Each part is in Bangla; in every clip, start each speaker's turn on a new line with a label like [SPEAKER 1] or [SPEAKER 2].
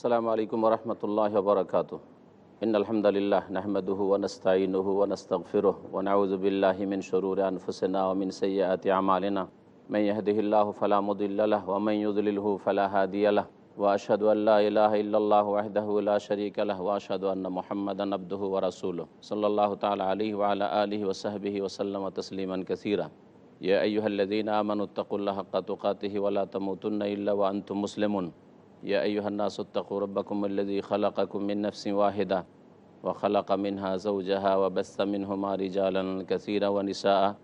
[SPEAKER 1] السلام عليكم ورحمة الله وبركاته. إن الحمد لله نحمده ونستعينه ونستغفره ونعوذ بالله من شرور أنفسنا ومن سيئات أعمالنا. من يهده الله فلا مضل له ومن يضلله فلا هادي له. وأشهد أن لا إله إلا الله وحده لا شريك له وأشهد أن محمدا عبده ورسوله. صلى الله تعالى عليه وعلى آله وصحبه وسلم تسليما كثيرا. يا أيها الذين آمنوا اتقوا الله حق تقاته ولا تموتن إلا وأنتم مسلمون. يا أيها الناس اتقوا ربكم الذي خلقكم من نفس واحدة وخلق منها زوجها وبث منهما رجالا كثيرا ونساء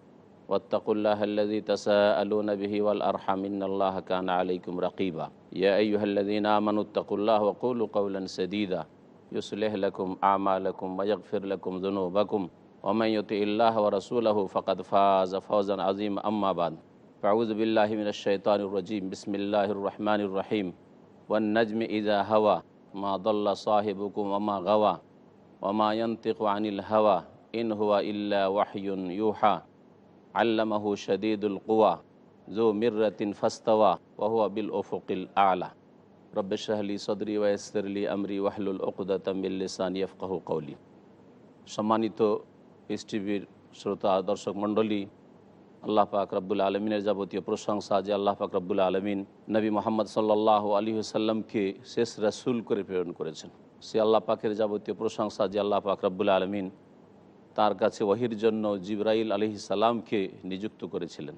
[SPEAKER 1] واتقوا الله الذي تساءلون به والأرحم إن الله كان عليكم رقيبا. يا أيها الذين آمنوا اتقوا الله وقولوا قولا سديدا. يصلح لكم أعمالكم ويغفر لكم ذنوبكم. ومن يطع الله ورسوله فقد فاز فوزا عظيما. أما بعد فأعوذ بالله من الشيطان الرجيم. بسم الله الرحمن الرحيم. والنجم إذا هوى ما ضل صاحبكم وما غوى وما ينطق عن الهوى إن هو إلا وحي يوحى علمه شديد القوى ذو مرة فاستوى وهو بالأفق الأعلى رب اشرح لي صدري ويسر لي أمري واحلل عقدة من لساني يفقه قولي সম্মানিত পিস টিভির শ্রোতা দর্শক মণ্ডলী আল্লাহ পাক রব্বুল আলমিনের যাবতীয় প্রশংসা যে আল্লাহ পাক রব্বুল আলমিন নবী মোহাম্মদ সাল্লাহ আলী সাল্লামকে শেষ রাসুল করে প্রেরণ করেছেন। সে আল্লাহ পাকের যাবতীয় প্রশংসা যে আল্লাহ পাক রব্বুল আলমিন তার কাছে ওহির জন্য জিব্রাইল আলহি সাল্লামকে নিযুক্ত করেছিলেন।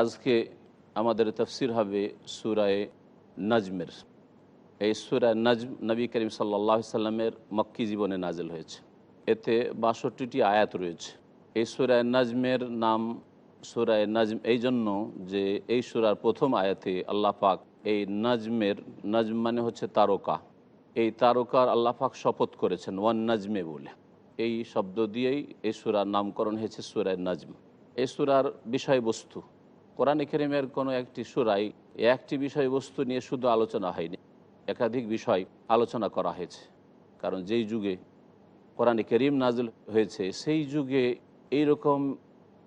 [SPEAKER 1] আজকে আমাদের তফসির হবে সুরায় নজমের। এই সুরায় নজম নবী করিম সাল্লাহ সাল্লামের মক্কি জীবনে নাজেল হয়েছে। এতে বাষট্টিটি আয়াত রয়েছে। এই সুরায় নাজমের নাম সুরায় নাজম এই জন্য যে এই সুরার প্রথম আয়াতে আল্লাহ পাক এই নাজমের, নাজম মানে হচ্ছে তারকা। এই তারকার আল্লাহ পাক শপথ করেছেন, ওয়ান নাজমে বলে। এই শব্দ দিয়েই এই সুরার নামকরণ হয়েছে সুরায় নাজম। এই সুরার বিষয়বস্তু, কোরআনে কেরিমের কোনো একটি সুরাই একটি বিষয়বস্তু নিয়ে শুধু আলোচনা হয়নি, একাধিক বিষয় আলোচনা করা হয়েছে। কারণ যেই যুগে কোরআনে করিম নাজল হয়েছে, সেই যুগে এই রকম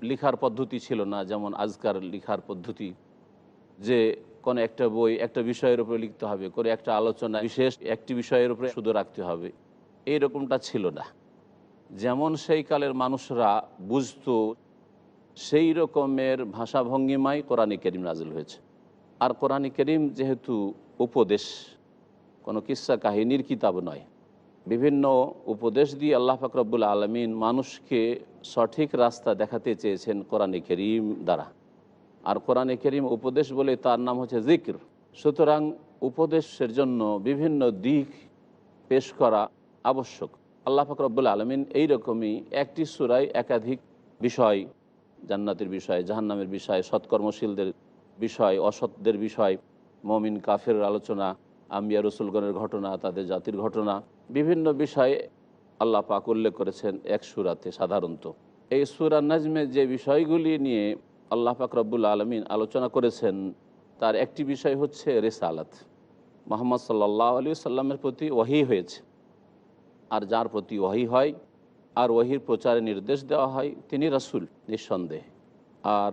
[SPEAKER 1] লিখার পদ্ধতি ছিল না, যেমন আজকার লিখার পদ্ধতি, যে কোনো একটা বই একটা বিষয়ের উপরে লিখতে হবে, করে একটা আলোচনা বিশেষ একটি বিষয়ের উপরে শুধু রাখতে হবে এই রকমটা ছিল না। যেমন সেই কালের মানুষরা বুঝতো সেই রকমের ভাষা ভাষাভঙ্গিমায় কোরআনে করিম নাজিল হয়েছে। আর কোরআনে করিম যেহেতু উপদেশ, কোনো কিস্সা কাহিনীর কিতাব নয় বিভিন্ন উপদেশ দিয়ে আল্লাহ ফাকরবুল আলমিন মানুষকে সঠিক রাস্তা দেখাতে চেয়েছেন কোরআনে করিম দ্বারা। আর কোরআনে করিম উপদেশ বলে তার নাম হচ্ছে জিক্র। সুতরাং উপদেশের জন্য বিভিন্ন দিক পেশ করা আবশ্যক। আল্লাহ ফাকরবুল আলমিন এইরকমই একটি সুরায় একাধিক বিষয়, জান্নাতের বিষয়, জাহান্নামের বিষয় সৎকর্মশীলদের বিষয়, অসৎদের বিষয়, মমিন কাফের আলোচনা আম্বিয়া রসুলগণের ঘটনা, তাদের জাতির ঘটনা, বিভিন্ন বিষয়ে আল্লাহ পাক উল্লেখ করেছেন এক সুরাতে সাধারণত। এই সুরা নাজমে যে বিষয়গুলি নিয়ে আল্লাহ পাক রব্বুল আলমিন আলোচনা করেছেন, তার একটি বিষয় হচ্ছে রেসালাত। মোহাম্মদ সাল্লাহ আলী সাল্লামের প্রতি ওয়াহি হয়েছে। আর যার প্রতি ওয়াহি হয় আর ওহির প্রচারে নির্দেশ দেওয়া হয়, তিনি রাসুল, নিঃসন্দেহে। আর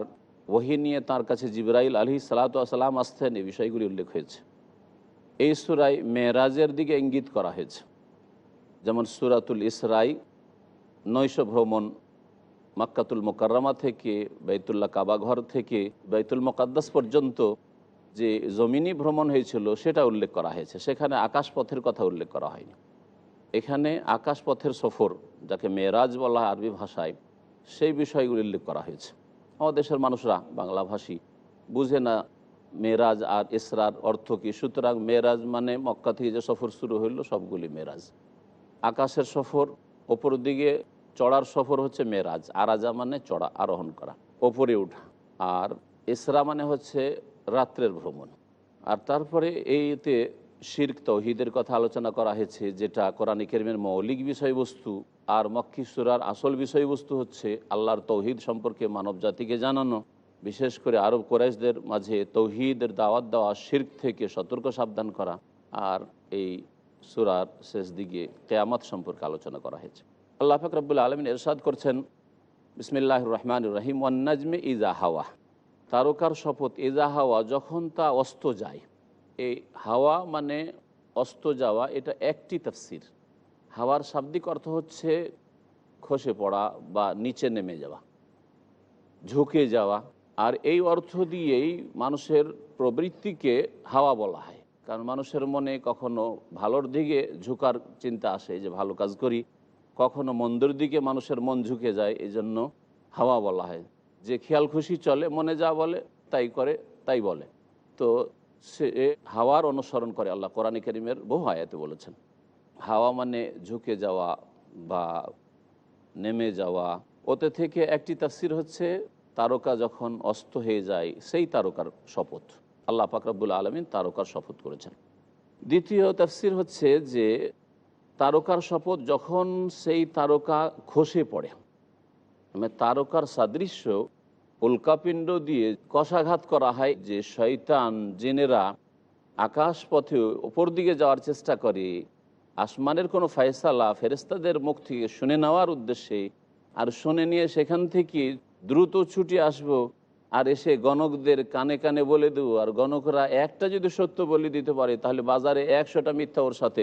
[SPEAKER 1] ওহি নিয়ে তার কাছে জিবরাইল আলহি সালাতাম আসতেন, এই বিষয়গুলি উল্লেখ হয়েছে। এই সুরাই মেয়েরাজের দিকে ইঙ্গিত করা হয়েছে। যেমন সুরাতুল ইসরাই নৈশ ভ্রমণ মাক্কাতুল মোকাররমা থেকে বাইতুল্লাহ কাবাঘর থেকে বাইতুল মোকাদ্দাস পর্যন্ত যে জমিনি ভ্রমণ হয়েছিল সেটা উল্লেখ করা হয়েছে। সেখানে আকাশপথের কথা উল্লেখ করা হয়নি। এখানে আকাশপথের সফর, যাকে মেয়েরাজ বলা আরবি ভাষায়, সেই বিষয়গুলি উল্লেখ করা হয়েছে। আমাদের দেশের মানুষরা বাংলাভাষী বুঝে না মেরাজ আর ইসরার অর্থ কী? সুতরাং মেরাজ মানে মক্কা থেকে যে সফর শুরু হইল, সবগুলি মেরাজ। আকাশের সফর ওপর দিকে চড়ার সফর হচ্ছে মেরাজ। আরাজা মানে চড়া, আরোহণ করা, ওপরে উঠা। আর ইসরা মানে হচ্ছে রাত্রের ভ্রমণ। আর তারপরে এইতে শির্ক, তৌহিদের কথা আলোচনা করা হয়েছে, যেটা কোরআন কেরিমের মৌলিক বিষয়বস্তু। আর মক্কি সুরার আসল বিষয়বস্তু হচ্ছে আল্লাহর তৌহিদ সম্পর্কে মানব জাতিকে জানানো। বিশেষ করে আরব কোরাইশদের মাঝে তৌহিদের দাওয়াত দেওয়া, শির্ক থেকে সতর্ক, সাবধান করা আর এই সুরার শেষ দিকে কেয়ামত সম্পর্কে আলোচনা করা হয়েছে। আল্লাহ ফাকরাবুল আলমিন এরশাদ করছেন বিসমিল্লাহ রহমান রহিম ওয়ান্নাজমে ইজা হাওয়া। তারকার শপথ, ইজা হাওয়া যখন তা অস্ত যায়, এই হাওয়া মানে অস্ত যাওয়া, এটা একটি তাফসির। হাওয়ার শাব্দিক অর্থ হচ্ছে খসে পড়া বা নিচে নেমে যাওয়া, ঝুঁকে যাওয়া আর এই অর্থ দিয়েই মানুষের প্রবৃত্তিকে হাওয়া বলা হয়। কারণ মানুষের মনে কখনো ভালোর দিকে ঝুঁকার চিন্তা আসে যে ভালো কাজ করি, কখনো মন্দর দিকে মানুষের মন ঝুঁকে যায় এই জন্য হাওয়া বলা হয়। যে খেয়াল খুশি চলে, মনে যা বলে, তাই করে, তাই বলে। তো সে হাওয়ার অনুসরণ করে আল্লাহ কোরআন করিমের বহু আয়াতে বলেছেন। হাওয়া মানে ঝুঁকে যাওয়া বা নেমে যাওয়া। ওতে থেকে একটি তাফসির হচ্ছে তারকা যখন অস্ত হয়ে যায়, সেই তারকার শপথ। আল্লাহ পাকরাবুল আলমিন তারকার শপথ করেছেন। দ্বিতীয় তাফসির হচ্ছে যে, তারকার শপথ যখন সেই তারকা খসে পড়ে মানে তারকার সাদৃশ্য উল্কাপিণ্ড দিয়ে কষাঘাত করা হয় যে, শয়তান, জেনেরা আকাশ পথে ওপর দিকে যাওয়ার চেষ্টা করে, আসমানের কোনো ফয়সালা ফেরেস্তাদের মুখ থেকে শুনে নেওয়ার উদ্দেশ্যে, আর শুনে নিয়ে সেখান থেকে দ্রুত ছুটি আসব আর এসে গণকদের কানে কানে বলে দেবো। আর গণকরা একটা যদি সত্য বলে দিতে পারে, তাহলে বাজারে একশোটা মিথ্যা ওর সাথে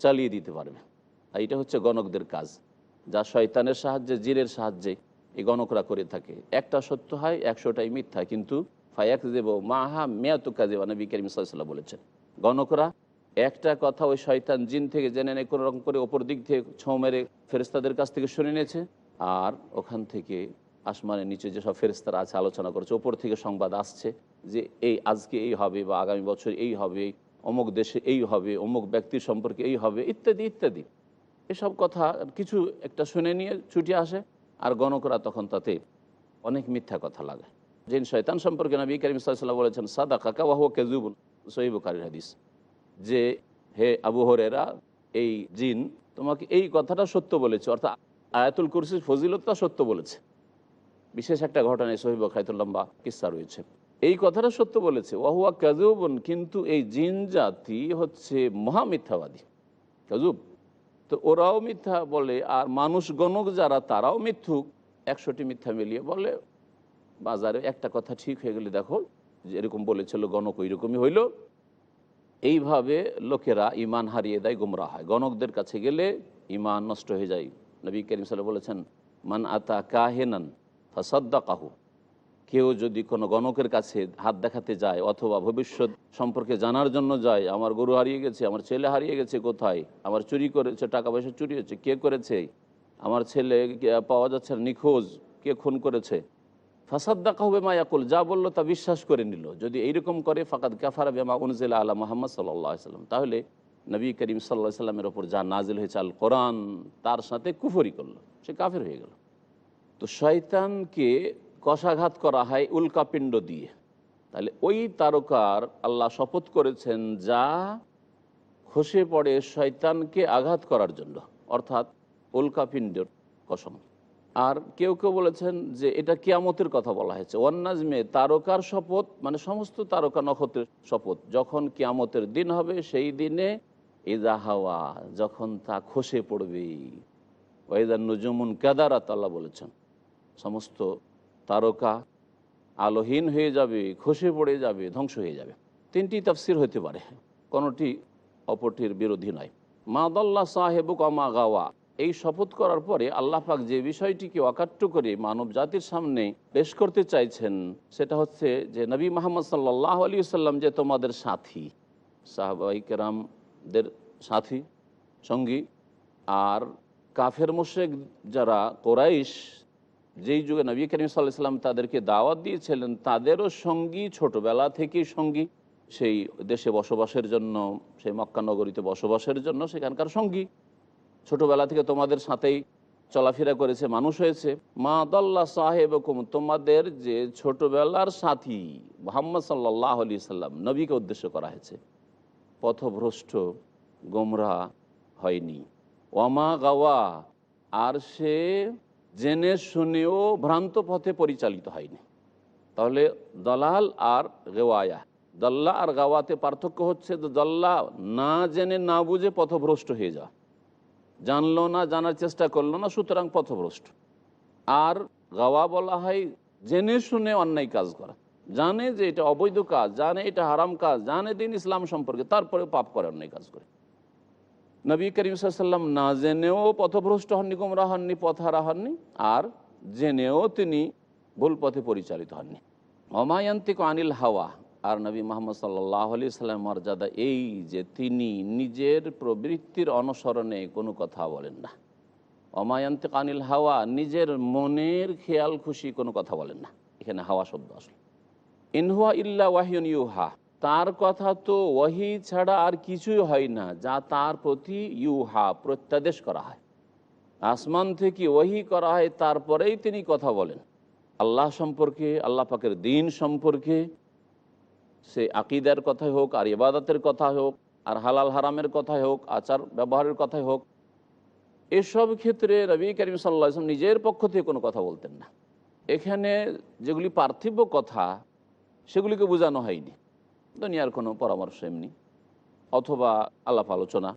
[SPEAKER 1] চালিয়ে দিতে পারবে। এটা হচ্ছে গণকদের কাজ। যা শয়তানের সাহায্যে জিরের সাহায্যে এই গণকরা করে থাকে। একটা সত্য হয়, একশোটাই মিথ্যা। কিন্তু ফায়াক দেব, মাহা মেয়াতু কাজেবা নবী করিম সাল্লাহ বলেছেন, গণকরা একটা কথা ওই শয়তান জিন থেকে জেনে নেয়, কোনো রকম করে ওপর দিক থেকে ছোঁ মেরে ফেরেস্তাদের কাছ থেকে শুনে নিয়েছে, আর ওখান থেকে আসমানের নিচে যেসব ফেরেস্তারা আছে, আলোচনা করছে, ওপর থেকে সংবাদ আসছে যে এই আজকে এই হবে বা আগামী বছর এই হবে, অমুক দেশে এই হবে, অমুক ব্যক্তির সম্পর্কে এই হবে, ইত্যাদি ইত্যাদি। এসব কথা কিছু একটা শুনে নিয়ে ছুটে আসে আর গণকরা তখন তাতে অনেক মিথ্যা কথা লাগে। জিন শয়তান সম্পর্কে নবী করিম সাল্লাম বলেছেন সাদা কাকা ওয়াহ কেজুবুল সহিবুকারির হাদিস। যে হে আবু হরেরা এই জিন তোমাকে এই কথাটা সত্য বলেছে, অর্থাৎ আয়াতুল কুরসির ফজিলতটা সত্য বলেছে। বিশেষ একটা ঘটনায় সহিব খায়তুল্লাম্বা কিসা রয়েছে। এই কথাটা সত্য বলেছে। ওয়াহুয়া কাজুবন কিন্তু এই জিন জাতি হচ্ছে মহামিথ্যাবাদী কাজুব তো ওরাও মিথ্যা বলে আর মানুষ গণক যারা, তারাও মিথ্যুক। একশোটি মিথ্যা মিলিয়ে বলে, বাজারে একটা কথা ঠিক হয়ে গেলে দেখো যে এরকম বলেছিল, গণক ওই রকমই হইল। এইভাবে লোকেরা ইমান হারিয়ে দেয় গুমরা হয়। গণকদের কাছে গেলে ইমান নষ্ট হয়ে যায়। নবী করিম সাল্লাহ বলেছেন, মান আতা কাহেনান ফাসাদ্দা কাহু কেউ যদি কোনো গণকের কাছে হাত দেখাতে যায় অথবা ভবিষ্যৎ সম্পর্কে জানার জন্য যায়, আমার গরু হারিয়ে গেছে, আমার ছেলে হারিয়ে গেছে কোথায়? আমার চুরি করেছে, টাকা পয়সা চুরি হয়েছে, কে করেছে? আমার ছেলে পাওয়া যাচ্ছে নিখোঁজ, কে খুন করেছে? ফাসাদ্দা কাহবে মায়াকুল যা বলল তা বিশ্বাস করে নিল। যদি এইরকম করে, ফাকাদ কাফারা বেমা উনজিল আলা মোহাম্মদ সাল্লাহ সাল্লাম। তাহলে নবী করিম সাল্লাহ সাল্লামের ওপর যা নাজিল হয়েছে আল কোরআন তার সাথে কুফরি করল। সে কাফের হয়ে গেল। তো শয়তানকে কষাঘাত করা হয় উল্কাপিণ্ড দিয়ে। তাহলে ওই তারকার আল্লাহ শপথ করেছেন যা খসে পড়ে শয়তানকে আঘাত করার জন্য, অর্থাৎ উল্কাপিণ্ডর কসম। আর কেউ কেউ বলেছেন যে এটা কিয়ামতের কথা বলা হয়েছে। ওয়ান্নাজমে তারকার শপথ মানে সমস্ত তারকা নক্ষত্রের শপথ, যখন কিয়ামতের দিন হবে সেই দিনে ইদা হাওয়া, যখন তা খসে পড়বে ওয়েদার নজমুন কেদারাত, আল্লাহ বলেছেন। সমস্ত তারকা আলোহীন হয়ে যাবে, খসে পড়ে যাবে, ধ্বংস হয়ে যাবে। তিনটি তাফসির হতে পারে, কোনোটি অপরটির বিরোধী নয়। মাদাল্লা সাহেবুক আমা গাওয়া। এই শপথ করার পরে আল্লাহ পাক যে বিষয়টিকে অকাট্য করে মানব জাতির সামনে পেশ করতে চাইছেন, সেটা হচ্ছে যে নবী মোহাম্মদ সাল্লাহ আলী সাল্লাম যে তোমাদের সাথী, সাহাবাই কেরামদের সাথী, সঙ্গী, আর কাফের মোশেক যারা কোরাইশ যেই যুগে নবী করিম সাল্লাহ সাল্লাম তাদেরকে দাওয়াত দিয়েছিলেন, তাদেরও সঙ্গী, ছোটবেলা থেকেই সঙ্গী। সেই দেশে বসবাসের জন্য, সেই মক্কা নগরীতে বসবাসের জন্য সেখানকার সঙ্গী। ছোটবেলা থেকে তোমাদের সাথেই চলাফেরা করেছে, মানুষ হয়েছে। মা দল্লা সাহেব তোমাদের যে ছোটবেলার সাথী মোহাম্মদ সাল্লাহ আলি সাল্লাম নবীকে উদ্দেশ্য করা হয়েছে। পথভ্রষ্ট, গোমরা হয়নি। ওয়ামা গাওয়া, আর সে জেনে শুনেও ভ্রান্ত পথে পরিচালিত হয়নি। তাহলে দলাল আর গেওয়ায়া দল্লা আর গাওয়াতে পার্থক্য হচ্ছে দল্লা না জেনে না বুঝে পথভ্রষ্ট হয়ে যাওয়া জানলো না, জানার চেষ্টা করল না, সুতরাং পথভ্রষ্ট। আর গাওয়া বলা হয় জেনে শুনে অন্যায় কাজ করা। জানে যে এটা অবৈধ কাজ, জানে এটা হারাম কাজ, জানে দিন ইসলাম সম্পর্কে তারপরে পাপ করে অন্যায় কাজ করে। নবী করিম সাল্লাম না জেনেও পথভ্রষ্ট হননি গুমরা হননি, পথহারা হননি, আর জেনেও তিনি ভুল পথে পরিচালিত হননি। অমায়ান্তিক আনিল হাওয়া, আর নবী মোহাম্মদ সাল্লাহ আলি সাল্লাম মর্যাদা এই যে তিনি নিজের প্রবৃত্তির অনুসরণে কোনো কথা বলেন না। অমায়ান্তিক আনিল হাওয়া, নিজের মনের খেয়াল খুশি কোনো কথা বলেন না। এখানে হাওয়া শব্দ আসলে। ইনহুয়া ইল্লা ওয়াহিউন ইউহা তার কথা তো ওহি ছাড়া আর কিছুই হয় না, যা তার প্রতি ইউহা, প্রত্যাদেশ করা হয়। আসমান থেকে ওয়াহি করা হয়, তারপরেই তিনি কথা বলেন। আল্লাহ সম্পর্কে, আল্লাহ পাকের দিন সম্পর্কে, সে আকিদার কথাই হোক, আর ইবাদতের কথা হোক, আর হালাল হারামের কথাই হোক, আচার ব্যবহারের কথাই হোক, এসব ক্ষেত্রে রবি করিম সাল্লাহ নিজের পক্ষ থেকে কোনো কথা বলতেন না। এখানে যেগুলি পার্থিব কথা, সেগুলিকে বোঝানো হয়নি। দুনিয়ার কোনো পরামর্শ এমনি। অথবা আলাপ আলোচনা।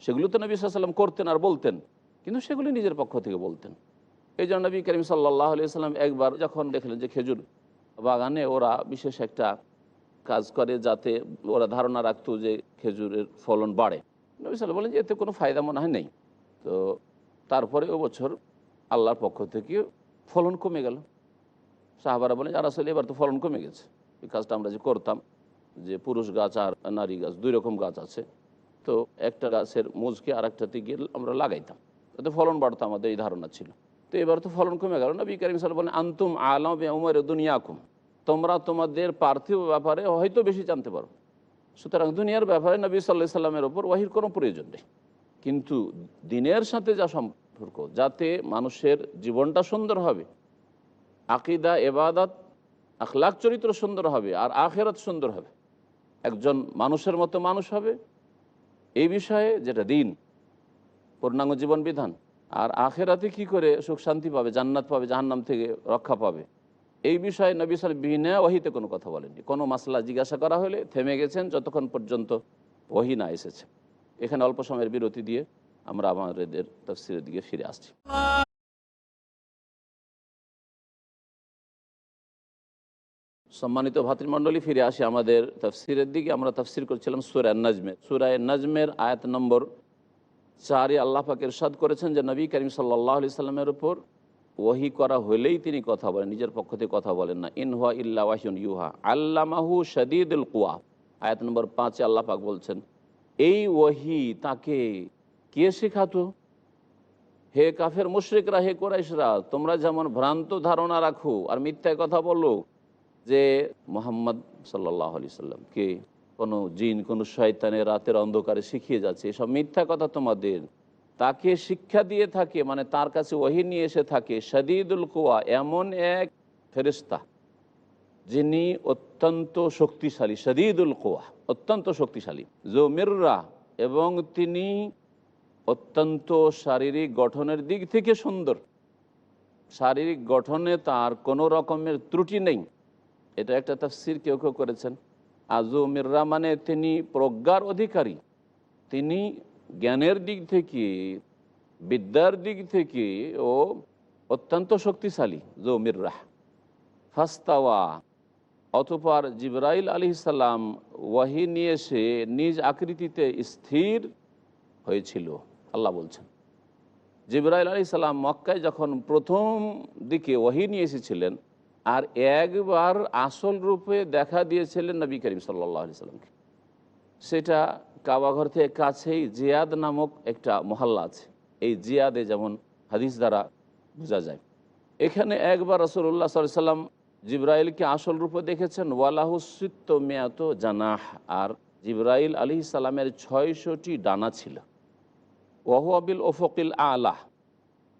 [SPEAKER 1] সেগুলো তো নবী সাল্লাম করতেন আর বলতেন। কিন্তু সেগুলি নিজের পক্ষ থেকে বলতেন। এই জন্য নবী করিম সাল্লাহ আলি সাল্লাম একবার যখন দেখলেন যে খেজুর বাগানে ওরা বিশেষ একটা কাজ করে যাতে ওরা ধারণা রাখতো যে খেজুরের ফলন বাড়ে। নবী সাল্লাম বলেন যে এতে কোনো ফায়দা মনে হয় নেই। তো তারপরে ও বছর আল্লাহর পক্ষ থেকে ফলন কমে গেল। সাহাবারা বলেন আর আসলে এবার তো ফলন কমে গেছে। এই কাজটা আমরা যে করতাম যে পুরুষ গাছ আর নারী গাছ, দুই রকম গাছ আছে। তো একটা গাছের মোজকে আর একটাতে গিয়ে আমরা লাগাইতাম। তাতে ফলন বাড়তো আমাদের, এই ধারণা ছিল। তো এবার তো ফলন কমে গেল নবী করিম সাল বলেন, আন্তুম আলম উমর দুনিয়াকুম। তোমরা তোমাদের পার্থিব ব্যাপারে হয়তো বেশি জানতে পারো। সুতরাং দুনিয়ার ব্যাপারে নবী সাল্লাহ সাল্লামের ওপর ওয়াহির কোনো প্রয়োজন নেই। কিন্তু দিনের সাথে যা সম্পর্ক, যাতে মানুষের জীবনটা সুন্দর হবে, আকিদা এবাদত আখলাখ চরিত্র সুন্দর হবে, আর আখেরাত সুন্দর হবে একজন মানুষের মতো মানুষ হবে? এই বিষয়ে যেটা দিন, পূর্ণাঙ্গ জীবন বিধান আর আখেরাতে কি করে সুখ শান্তি পাবে, জান্নাত পাবে, জাহান্নাম থেকে রক্ষা পাবে? এই বিষয়ে নবী সাল বিহীনা ওহিতে কোনো কথা বলেননি। কোনো মাসলা জিজ্ঞাসা করা হলে থেমে গেছেন, যতক্ষণ পর্যন্ত ওহি না এসেছে। এখানে অল্প সময়ের বিরতি দিয়ে আমরা আমাদের তফসিলের দিকে ফিরে আসছি। সম্মানিত ভাতৃমণ্ডলী, ফিরে আসি আমাদের তফসিরের দিকে। আমরা তফসির করছিলাম সুরায় নাজমের সুরায় নাজমের আয়াত নম্বর চারে আল্লাহ পাক ইরশাদ করেছেন যে, নবী করিম সাল্লাহ আলি সাল্লামের উপর ওহি করা হলেই তিনি কথা বলেন, নিজের পক্ষ থেকে কথা বলেন না। ইনহুয়া ইল্লা ওয়াহিউন ইউহা। আল্লামাহু শদীদুল কুয়া। আয়াত নম্বর পাঁচে আল্লাহ পাক বলছেন, এই ওহি তাকে কে শেখাতো? হে কাফের মুশ্রিকরা, হে কোরাইশরা, তোমরা যেমন ভ্রান্ত ধারণা রাখো আর মিথ্যায় কথা বলো যে মোহাম্মদ সাল্লাহ আলি সাল্লামকে কোনো জিন, কোনো শয়তানের রাতের অন্ধকারে শিখিয়ে যাচ্ছে। এসব মিথ্যা কথা তোমাদের। তাকে শিক্ষা দিয়ে থাকে মানে তার কাছে ওহি নিয়ে এসে থাকে, শদীদুল কুয়া, এমন এক ফেরিস্তা যিনি অত্যন্ত শক্তিশালী, শদীদুল কুয়া, অত্যন্ত শক্তিশালী। জোমিররা এবং তিনি অত্যন্ত শারীরিক গঠনের দিক থেকে সুন্দর। শারীরিক গঠনে তার কোনো রকমের ত্রুটি নেই। এটা একটা তাফসির কেউ কেউ করেছেন। আজু মির্রা মানে তিনি প্রজ্ঞার অধিকারী। তিনি জ্ঞানের দিক থেকে, বিদ্যার দিক থেকে ও অত্যন্ত শক্তিশালী জো মির্রাহ ফাস্তাওয়া, অতপর জিব্রাইল আলি সাল্লাম ওয়াহি নিয়ে এসে নিজ আকৃতিতে স্থির হয়েছিল, আল্লাহ বলছেন। জিব্রাইল আলি সাল্লাম মক্কায় যখন প্রথম দিকে ওয়াহি নিয়ে এসেছিলেন আর একবার আসল রূপে দেখা দিয়েছিলেন নবী করিম সাল্লাহ আলি সাল্লামকে সেটা কাবাঘর থেকে কাছেই জিয়াদ নামক একটা মহল্লা আছে। এই জিয়াদে যেমন হাদিস দ্বারা বোঝা যায়। এখানে একবার রসুল্লাহ সাল্লাম জিব্রাইলকে আসল রূপে দেখেছেন। ওয়ালাহুসিত্ত মেয়াত জানাহ। আর জিব্রাইল আলি সালামের ছয়শটি ডানা ছিল। ওয়াহুয়াবিল ওফকিল আলাহ।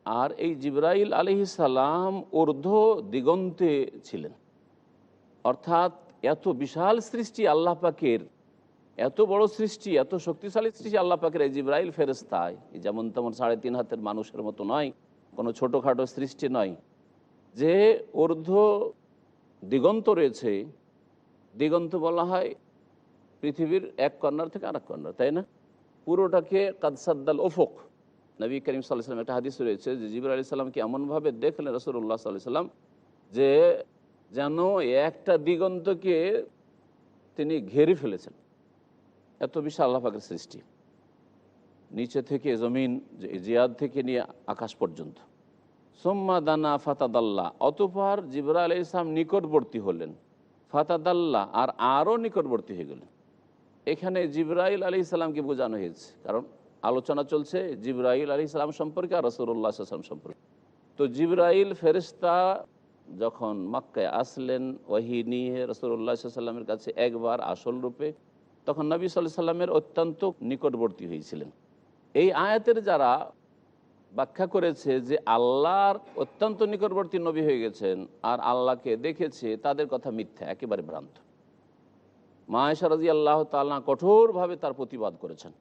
[SPEAKER 1] আর এই জিব্রাইল আলি সালাম ঊর্ধ্ব দিগন্তে ছিলেন। অর্থাৎ এত বিশাল সৃষ্টি আল্লাহ পাকের, এত বড় সৃষ্টি, এত শক্তিশালী সৃষ্টি আল্লাহ পাকের এই জিব্রাইল ফেরস্তায় যেমন তেমন সাড়ে তিন হাতের মানুষের মতো নয়, কোনো ছোটোখাটো সৃষ্টি নয়, যে ঊর্ধ্ব দিগন্ত রয়েছে। দিগন্ত বলা হয় পৃথিবীর এক কর্নার থেকে আরেক কর্নার, তাই না? পুরোটাকে কাদসাদ্দাল ওফক নবী করিম সাল্লাম একটা হাদিস রয়েছে যে জিবর আলি সাল্লামকে এমনভাবে দেখলেন রসুল্লাহ সাল্লাহ সাল্লাম যে যেন একটা দিগন্তকে তিনি ঘেরে ফেলেছেন। এত বিশাল আল্লাহ পাকের সৃষ্টি। নিচে থেকে জমিন জিয়াদ থেকে নিয়ে আকাশ পর্যন্ত। সোম্মা দানা ফাতাদাল্লা, অতপর জিবরা আলি ইসলাম নিকটবর্তী হলেন। ফাতাদাল্লা, আর আরও নিকটবর্তী হয়ে গেলেন। এখানে জিব্রাইল আলী ইসলামকে বোঝানো হয়েছে। কারণ আলোচনা চলছে জিব্রাইল আলী ইসলাম সম্পর্কে আর রসুল্লাহ আসলাম সম্পর্কে। তো জিব্রাইল ফেরিস্তা যখন মক্কায় আসলেন, ওয়াহি নিয়ে রসুল্লাহ সাল্লামের কাছে একবার আসল রূপে, তখন নবী সাল্লাহ সাল্লামের অত্যন্ত নিকটবর্তী হয়েছিলেন। এই আয়াতের যারা ব্যাখ্যা করেছে যে আল্লাহর অত্যন্ত নিকটবর্তী নবী হয়ে গেছেন আর আল্লাহকে দেখেছে, তাদের কথা মিথ্যা, একেবারে ভ্রান্ত। মায়েশা রাজি আল্লাহ তাল্লাহ কঠোরভাবে তার প্রতিবাদ করেছেন।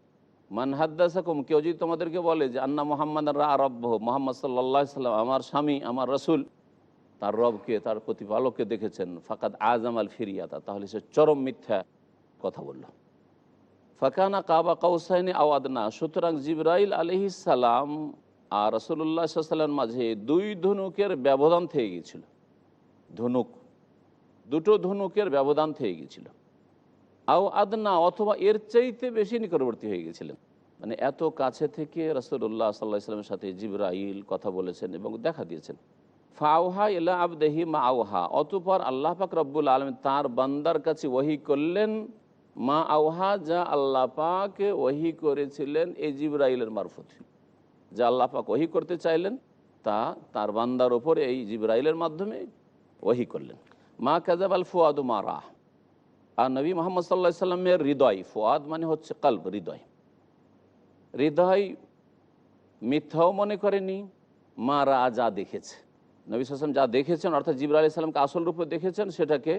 [SPEAKER 1] মানহাদ্দাসাকুম কেউ যদি তোমাদেরকে বলে যে আন্না মোহাম্মদ রা রব্য মোহাম্মদ সাল্লাহ সাল্লাম, আমার স্বামী, আমার রসুল, তার রবকে, তার প্রতিপালককে দেখেছেন, ফাকাদ আজম আল ফিরিয়াতা, তাহলে সে চরম মিথ্যা কথা বলল। ফাকানা কাবা কাউসাইনে আওয়াদনা সুতরাং জিব্রাইল আলহি সালাম আর রসুল্লাহ সাল্লাম মাঝে দুই ধনুকের ব্যবধান থেকে গিয়েছিল। ধনুক, দুটো ধনুকের ব্যবধান থেকে গিয়েছিল। আও আদনা অথবা এর চাইতে বেশি নিকটবর্তী হয়ে গেছিলেন। মানে এত কাছে থেকে রসুল্লাহ সাল্লাহ ইসলামের সাথে জিব্রাইল কথা বলেছেন এবং দেখা দিয়েছেন। ফাওহা ইলা আবদেহি মা আওহা অতপর আল্লাহ পাক রব্বুল আলম তার বান্দার কাছে ওহি করলেন, মা আওহা যা আল্লাহ পাক ওহি করেছিলেন এই জিব্রাইলের মারফত। যা আল্লাহ পাক ওহি করতে চাইলেন, তা তার বান্দার ওপর এই জিব্রাইলের মাধ্যমে ওহি করলেন। মা কাজাব আল ফুয়াদু মা রাহ আর নবী মোহাম্মদ সাল্লাহ সাল্লামের হৃদয়, ফোয়াদ মানে হচ্ছে কল্প হৃদয়। হৃদয় মিথ্যাও মনে করেনি মা রা যা দেখেছে। নবী সাল্লাম যা দেখেছেন, অর্থাৎ জিবরা আলি সাল্লামকে আসল রূপে দেখেছেন, সেটাকে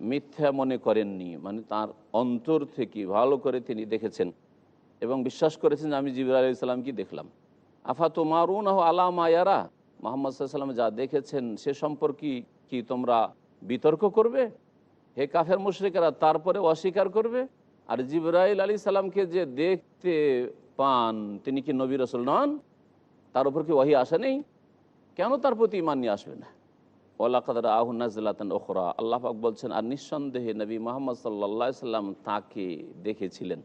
[SPEAKER 1] মিথ্যা মনে করেননি মানে তার অন্তর থেকে ভালো করে তিনি দেখেছেন। এবং বিশ্বাস করেছেন যে আমি জিবরা আলি সাল্লামকে দেখলাম। আফা তো মারুন আলা মায়ারা মোহাম্মদ সাল্লাম যা দেখেছেন, সে সম্পর্কে কি তোমরা বিতর্ক করবে? হে কাফের মুশরিকেরা, তারপরে অস্বীকার করবে? আর জিব্রাইল আলী সালামকে যে দেখতে পান, তিনি কি নবী রসুল নন? তার উপর কি ওয়াহি আসে নেই? কেন তার প্রতি ইমান নিয়ে আসবে না? ওলা কাদার আহুনাজলাতন ওখরা আল্লাহ পাক বলছেন, আর নিঃসন্দেহে নবী মোহাম্মদ সাল্লা সাল্লাম তাকে দেখেছিলেন।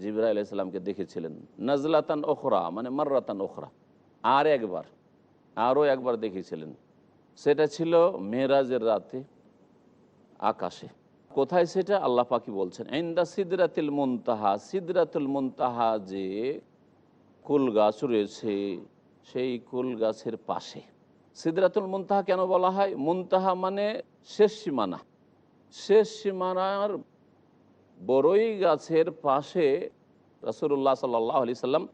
[SPEAKER 1] জিব্রাইল ইসলামকে দেখেছিলেন। নজলাতান ওখরা মানে মার্রাতান ওখরা আর একবার, আরও একবার দেখেছিলেন। সেটা ছিল মেরাজের রাতে। আকাশে। কোথায় সেটা? আল্লাহ পাকি বলছেন এন্দা সিদরাতুল মুনতাহা। সিদরাতুল মুনতাহা যে কুল গাছ রয়েছে, সেই কুল গাছের পাশে। সিদরাতুল মুনতাহা কেন বলা হয়? মুনতাহা মানে শেষ সীমানা। শেষ সীমানার বড়ই গাছের পাশে রসুল্লাহ সাল্লাহ আলি সাল্লাম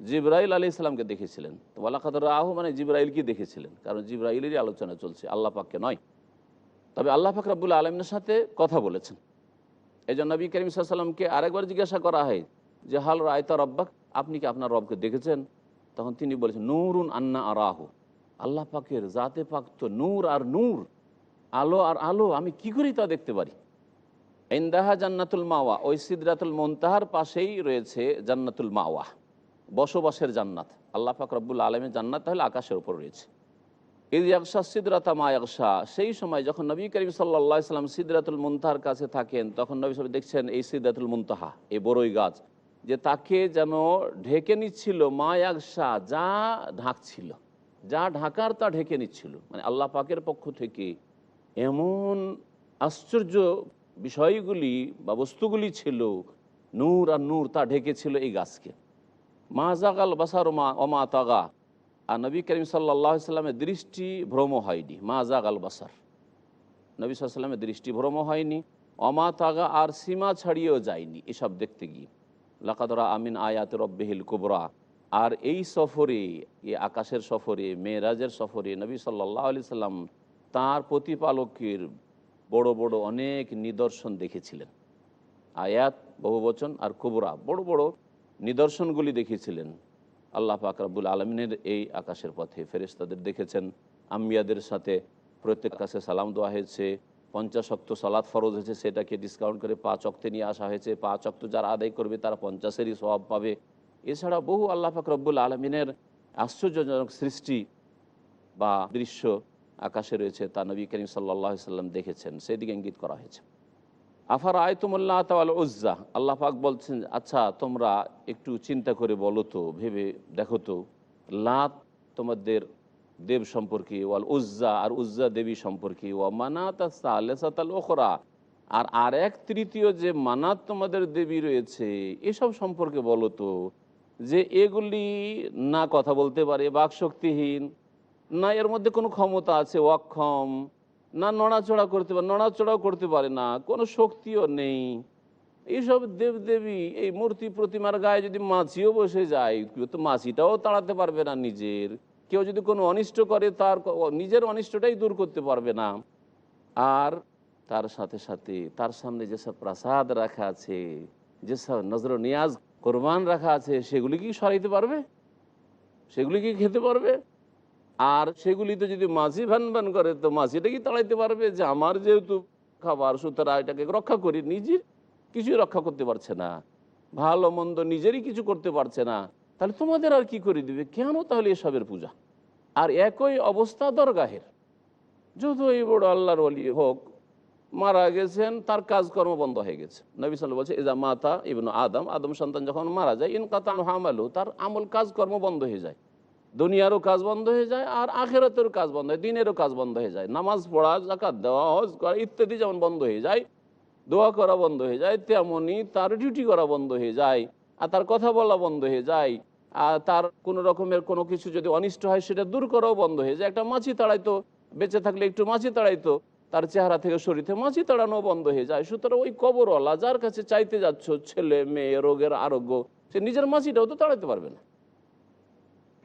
[SPEAKER 1] জিব্রাইল আলি ইসলামকে দেখেছিলেন। তো আল্লাহ রাহু মানে জিব্রাইলকে দেখেছিলেন, কারণ জিব্রাইলেরই আলোচনা চলছে, আল্লাহ পাককে নয়। তবে আল্লাহ ফাকরাবুল আলমের সাথে কথা বলেছেন। এই জন্য নবী করিম সাল্লামকে আরেকবার জিজ্ঞাসা করা হয় যে, হাল রায়তা রব্বাক? আপনি কি আপনার রবকে দেখেছেন? তখন তিনি বলেছেন, নূরুন আন্না আরাহু। আল্লাহ পাকের জাতে পাক তো নূর আর নূর, আলো আর আলো, আমি কি করি তা দেখতে পারি? ইন্দাহা জান্নাতুল মাওয়া, ওই সিদরাতুল মন্তাহার পাশেই রয়েছে জান্নাতুল মাওয়া, বসবাসের জান্নাত। আল্লাহ পাক রব্বুল আলমের জান্নাত তাহলে আকাশের উপর রয়েছে। ইয়াকশা সিদরাতা মা সেই সময় যখন নবী করিম সাল্লা সাল্লাম সিদরাতুল মুনতাহার কাছে থাকেন, তখন নবী সাহেব দেখছেন এই সিদরাতুল মুনতাহা, এই বড়ই গাছ, যে তাকে যেন ঢেকে নিচ্ছিল মা ইয়াকশা, যা ঢাকছিল যা ঢাকার তা ঢেকে নিচ্ছিল। মানে আল্লাহ পাকের পক্ষ থেকে এমন আশ্চর্য বিষয়গুলি বা বস্তুগুলি ছিল, নূর আর নূর তা ঢেকেছিল এই গাছকে। মা জাগাল বাসার মা অমা তাগা। আর নবী করিম সাল্লাহ সাল্লামের দৃষ্টি ভ্রম হয়নি। মা জাগাল বাসার। নবী সাল্লামের দৃষ্টি ভ্রম হয়নি। অমা তাগা আর সীমা ছাড়িয়েও যায়নি এসব দেখতে গিয়ে। লাকাদরা আমিন আয়াত রব্বেহিল কুবরা। আর এই সফরে, এই আকাশের সফরে, মেয়েরাজের সফরে নবী সাল্লাহ আলি সাল্লাম তাঁর প্রতিপালকের বড় বড় অনেক নিদর্শন দেখেছিলেন। আয়াত, বহুবচন আর কুবরা, বড় বড় নিদর্শনগুলি দেখেছিলেন। আল্লাহ পাক রাব্বুল আলমিনের এই আকাশের পথে ফেরেস্তাদের দেখেছেন। আম্বিয়াদের সাথে প্রত্যেক কাছে সালাম দেওয়া হয়েছে। পঞ্চাশ অক্ত সালাদ ফরজ হয়েছে, সেটাকে ডিসকাউন্ট করে পাঁচ অক্তে নিয়ে আসা হয়েছে। পাঁচ অক্ত যারা আদায় করবে, তারা পঞ্চাশেরই স্বভাব পাবে। এছাড়া বহু আল্লাহ পাক রব্বুল আলমিনের আশ্চর্যজনক সৃষ্টি বা দৃশ্য আকাশে রয়েছে, তা নবী করিম সাল্লাহ সাল্লাম দেখেছেন। সেদিকে ইঙ্গিত করা হয়েছে। আফার আয়তুমুল্লাহ তাল উজ্জা, আল্লাহ পাক বলছেন আচ্ছা তোমরা একটু চিন্তা করে বলো তো, ভেবে দেখো তো, লাত তোমাদের দেব সম্পর্কে, ওয়াল উজ্জা আর উজ্জা দেবী সম্পর্কে, ওয়া মানাত আলেসাতাল ওখরা আর আর এক তৃতীয় যে মানাত তোমাদের দেবী রয়েছে, এসব সম্পর্কে বলো তো, যে এগুলি না কথা বলতে পারে, বাকশক্তিহীন, না এর মধ্যে কোনো ক্ষমতা আছে, অক্ষম না নড়াচড়া করতে পারে, নড়াচড়াও করতে পারে না, কোনো শক্তিও নেই। এইসব দেবদেবী, এই মূর্তি প্রতিমার গায়ে যদি মাছিও বসে যায়, কেউ তো মাছিটাও তাড়াতে পারবে না নিজের। কেউ যদি কোনো অনিষ্ট করে, তার নিজের অনিষ্টটাই দূর করতে পারবে না। আর তার সাথে সাথে, তার সামনে যেসব প্রাসাদ রাখা আছে, যেসব নজর নিয়াজ কোরবান রাখা আছে, সেগুলি কি সরাইতে পারবে? সেগুলি কি খেতে পারবে? আর সেগুলিতে যদি মাছি ভান ভান করে, তো মাছিটা কি তাড়াইতে পারবে যে আমার যেহেতু খাবার, সুতরাং এটাকে রক্ষা করি, নিজের কিছুই রক্ষা করতে পারছে না, ভালো মন্দ নিজেরই কিছু করতে পারছে না, তাহলে তোমাদের আর কি করে দিবে? কেন তাহলে এসবের পূজা? আর একই অবস্থা দরগাহের। যতই বড় আল্লাহর অলি হোক, মারা গেছেন, তার কাজকর্ম বন্ধ হয়ে গেছে। নবী সাল বলছে এজা মাতা ইবনু আদম আদম সন্তান যখন মারা যায় ইনকাতান হামালু তার আমল কাজকর্ম বন্ধ হয়ে যায়। দুনিয়ারও কাজ বন্ধ হয়ে যায় আর আখেরাতেরও কাজ বন্ধ হয়, দিনেরও কাজ বন্ধ হয়ে যায়। নামাজ পড়া জাকাত দেওয়া, হজ করা ইত্যাদি যেমন বন্ধ হয়ে যায়, দোয়া করা বন্ধ হয়ে যায় তেমনই তার ডিউটি করা বন্ধ হয়ে যায়, আর তার কথা বলা বন্ধ হয়ে যায়, আর তার কোনো রকমের কোনো কিছু যদি অনিষ্ট হয় সেটা দূর করাও বন্ধ হয়ে যায়। একটা মাছি তাড়াইতো, বেঁচে থাকলে একটু মাছি তাড়াইতো, তার চেহারা থেকে শরীরে মাছি তাড়ানো বন্ধ হয়ে যায়। সুতরাং ওই কবরওয়ালা যার কাছে চাইতে যাচ্ছ, ছেলে, মেয়ে, রোগের আরোগ্য, সে নিজের মাছিটাও তো তাড়াইতে পারবে না।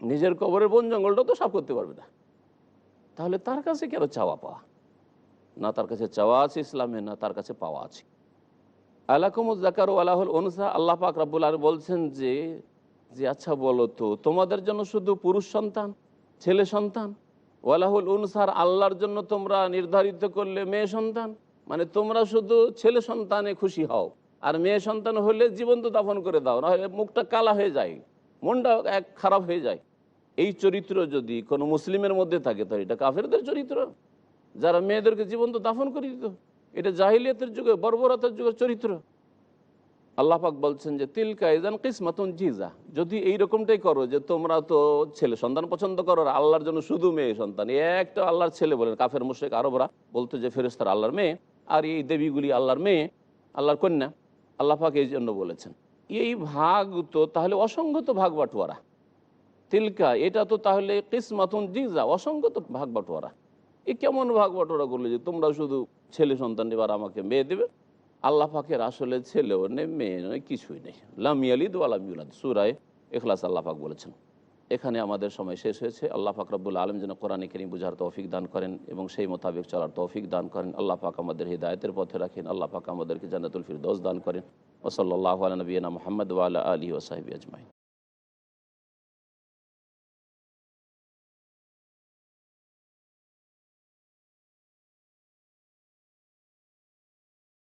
[SPEAKER 1] নিজের কবরের বন জঙ্গলটাও তো সাফ করতে পারবে না। তাহলে তার কাছে কেন চাওয়া পাওয়া? না তার কাছে চাওয়া আছে ইসলামে না তার কাছে পাওয়া আছে। আলাকুমুজ আলাহুল অনুসা আল্লাহ পাক রাব্বুল আর বলছেন যে যে আচ্ছা বলো তো, তোমাদের জন্য শুধু পুরুষ সন্তান, ছেলে সন্তান? ওয়ালাহুল উনসার আল্লাহর জন্য তোমরা নির্ধারিত করলে মেয়ে সন্তান? মানে তোমরা শুধু ছেলে সন্তানে খুশি হও, আর মেয়ে সন্তান হলে জীবন্ত দাফন করে দাও না হলে মুখটা কালা হয়ে যায় মনটা এক খারাপ হয়ে যায়। এই চরিত্র যদি কোনো মুসলিমের মধ্যে থাকে, তাহলে এটা কাফেরদের চরিত্র। যারা মেয়েদেরকে জীবন্ত দাফন করে দিত, এটা জাহিলিয়াতের যুগে, বর্বরতার যুগের চরিত্র। আল্লাহ পাক বলছেন যে, তিলকা ইজান কিসমাতুন জিজা। যদি এই রকমটাই করো যে, তোমরা তো ছেলে সন্তান পছন্দ করো আর আল্লাহর জন্য শুধু মেয়ে সন্তান। একটা আল্লাহর ছেলে বলেন, কাফের মুশেক আরবরা। বলতো যে ফেরেস্তার আল্লাহর মেয়ে আর এই দেবীগুলি আল্লাহর মেয়ে, আল্লাহর কন্যা। আল্লাহ পাক এই জন্য বলেছেন। এই ভাগ তো তাহলে অসংগত ভাগ বাটোয়ারা। তিলকা, এটা তো তাহলে কিসমাতুন জিজা, অসংগত ভাগ বাটোয়ারা এ কেমন ভাগ বাটোয়ারা করল যে তোমরা শুধু ছেলে সন্তান এবার আমাকে মেয়ে দেবে? আল্লাহ পাকের আসলে ছেলেও নেই, মেয়ে নয়, কিছুই নেই। লামিয়ালিদ ও আলামিউলাদ সুরায় এখলাস আল্লাহ পাক বলেছেন। এখানে আমাদের সময় শেষ হয়েছে। আল্লাহ পাক রব্বুল আলম যেন কোরআন করিম বুঝার তৌফিক দান করেন এবং সেই মোতাবেক চলার তৌফিক দান করেন। আল্লাহ পাক আমাদের হৃদায়তের পথে রাখেন। আল্লাহ পাক আমাদেরকে জান্নাতুল ফিরদৌস দান করেন। ওসল্লাহ আলা নবীনা মোহাম্মদ ওয়ালা আলী ওসাহিবি আজমাইন।